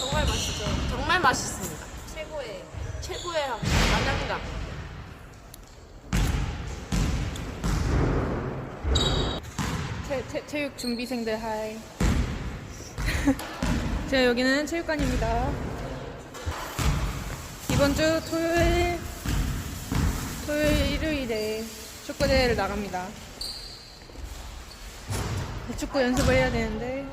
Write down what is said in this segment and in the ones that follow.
정말 맛있죠. 정말 맛있습니다. 최고의 최고의 남양감. 체, 체, 체육 준비생들 하이. 자 여기는 체육관입니다. 이번 주 토요일 토요일 일요일에 축구 대회를 나갑니다. 축구 연습을 해야 되는데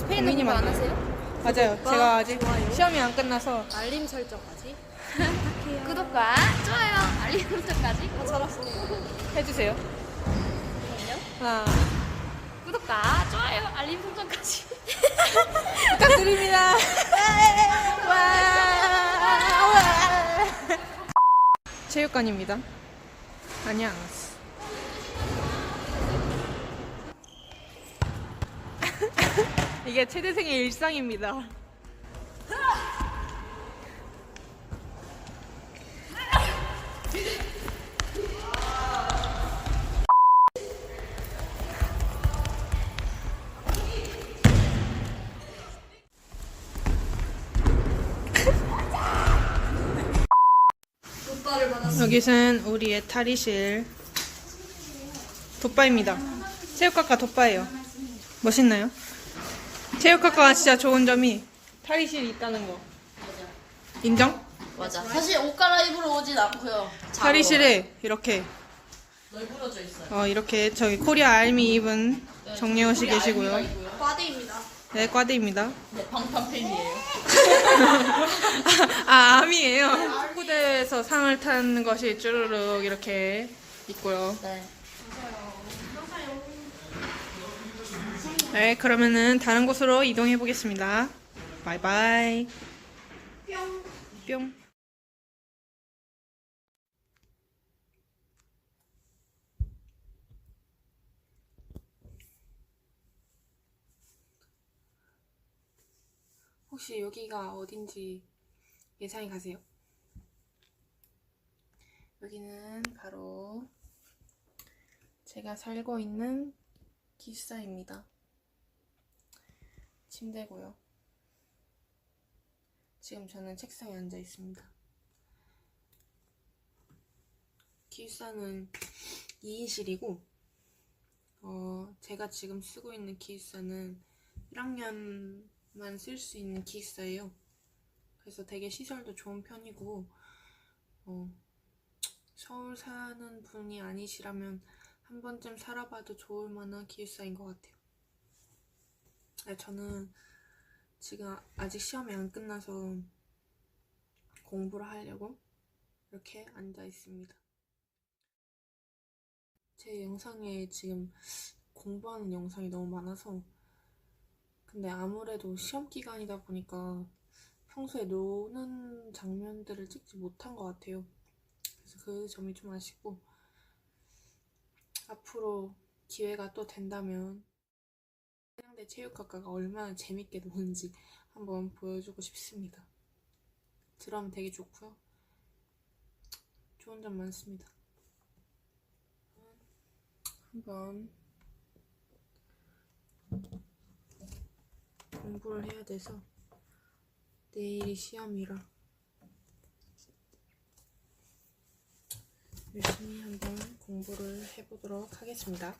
스페인어 고민이 공부 안 많네요. 하세요? 맞아요. 제가 아직 좋아요. 시험이 안 끝나서 알림 설정까지. 구독과 좋아요, 알림 설정까지. 해주세요. 하나 구독과 좋아요, 알림 설정까지. 부탁드립니다. 체육관입니다. 안녕. 이게 최대생의 일상입니다. 여기는 우리의 탈의실 돋바입니다. 체육학과 돋바예요. 멋있나요? 체육학과가 진짜 좋은 점이 탈의실이 있다는 거. 인정? 맞아. 사실 옷 갈아입으러 오진 않고요. 탈의실에 이렇게 널브러져 있어요. 어, 이렇게 저기 코리아 알미 입은 정예호 씨 계시고요. 과대입니다. 네, 과대입니다. 네, 방탄팬이에요. 아, 암이에요. 후대에서 상을 탄 것이 쭈르륵 이렇게 있고요. 네. 네, 그러면은 다른 곳으로 이동해 보겠습니다. 바이바이. 뿅. 뿅. 혹시 여기가 어딘지 예상이 가세요? 여기는 바로 제가 살고 있는 기숙사입니다. 침대고요. 지금 저는 책상에 앉아 있습니다. 기숙사는 2인실이고, 어, 제가 지금 쓰고 있는 기숙사는 1학년만 쓸 수 있는 기숙사예요. 그래서 되게 시설도 좋은 편이고, 어, 서울 사는 분이 아니시라면 한 번쯤 살아봐도 좋을 만한 기숙사인 것 같아요. 아, 저는 지금 아- 아직 시험이 안 끝나서 공부를 하려고 이렇게 앉아 있습니다. 제 영상에 지금 공부하는 영상이 너무 많아서 근데 아무래도 시험 기간이다 보니까 평소에 노는 장면들을 찍지 못한 것 같아요. 그래서 그 점이 좀 아쉽고 앞으로 기회가 또 된다면 한양대 체육학과가 얼마나 재밌게 노는지 한번 보여주고 싶습니다. 드럼 되게 좋고요. 좋은 점 많습니다. 한번 공부를 해야 돼서 내일이 시험이라 열심히 한번 공부를 해보도록 하겠습니다.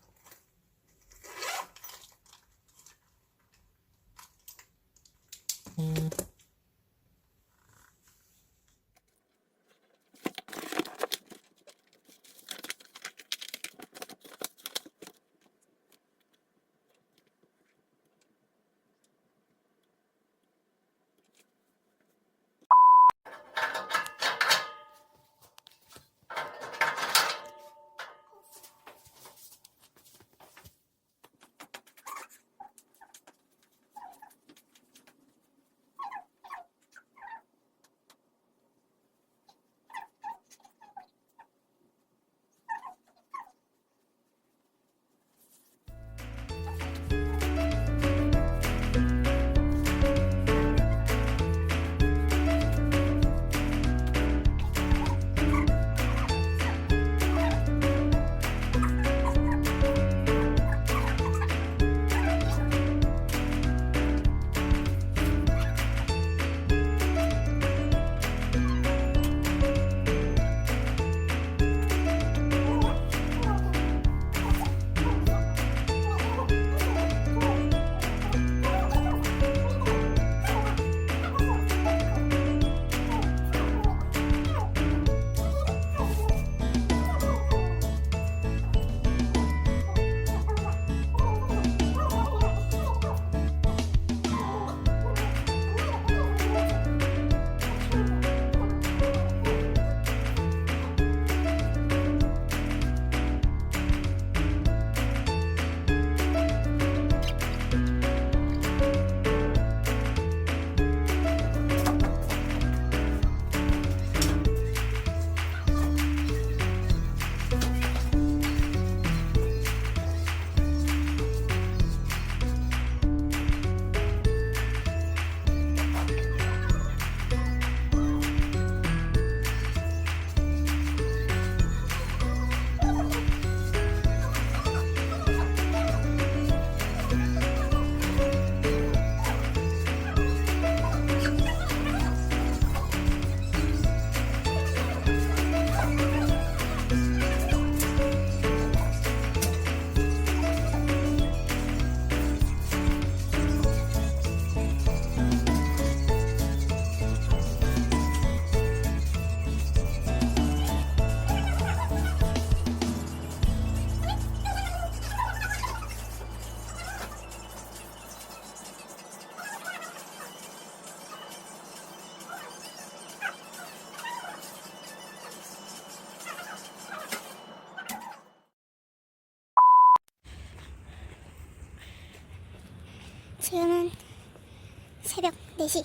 4시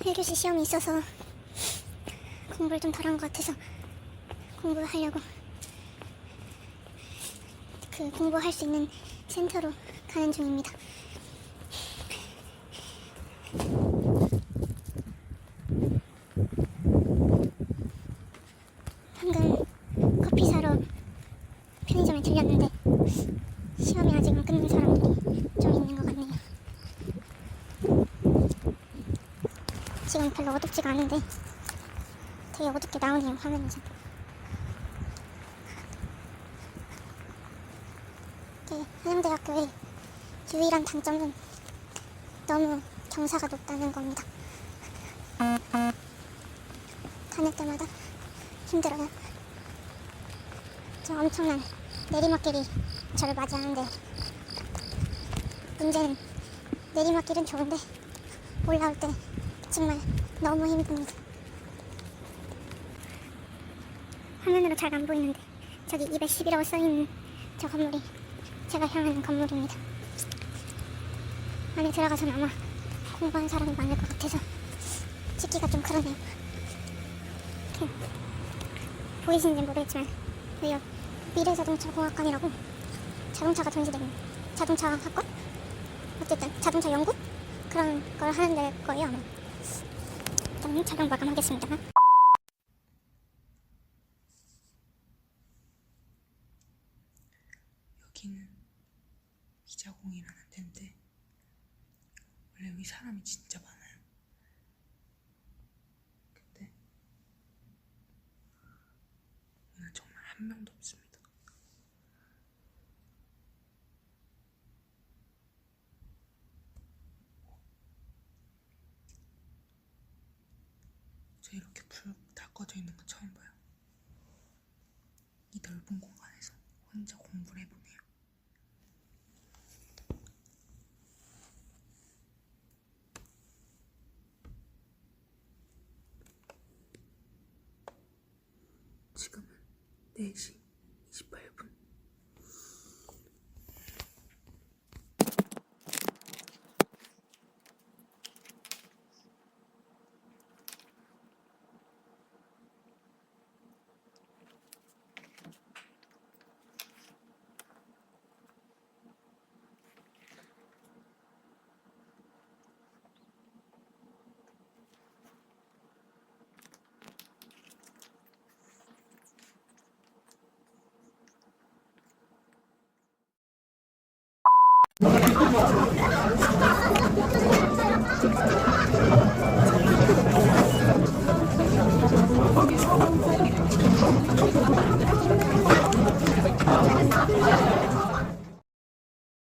1교시 시험이 있어서 공부를 좀 덜 한 것 같아서 공부를 하려고 그 공부할 수 있는 센터로 가는 중입니다. 방금 커피 사러 편의점에 들렸는데 시험이 아직 안 끝난 사람들이 좀 있는 것 같네요. 지금 별로 어둡지가 않은데 되게 어둡게 나오네요 화면에서. 이게 한양대학교의 유일한 단점은 너무 경사가 높다는 겁니다. 다닐 때마다 힘들어요. 저 엄청난 내리막길이 저를 맞이하는데 문제는 내리막길은 좋은데 올라올 때 정말 너무 힘듭니다. 화면으로 잘 안 보이는데 저기 210이라고 써있는 저 건물이 제가 향하는 건물입니다. 안에 들어가서는 아마 공부하는 사람이 많을 것 같아서 찍기가 좀 그러네요. 보이시는지 모르겠지만 여기가 미래자동차공학관이라고 자동차가 전시되는 자동차 학과? 어쨌든 자동차 연구? 그런 걸 하는 데 거예요 아마 일단 촬영 마감하겠습니다 여기는 기자공이라는 데인데 원래 여기 사람이 진짜 많아요. 근데 오늘 정말 한 명도 없습니다. 저 이렇게 불 다 꺼져 있는 거 처음 봐요. 이 넓은 공간에서 혼자 공부를 해보네요. 지금은 4시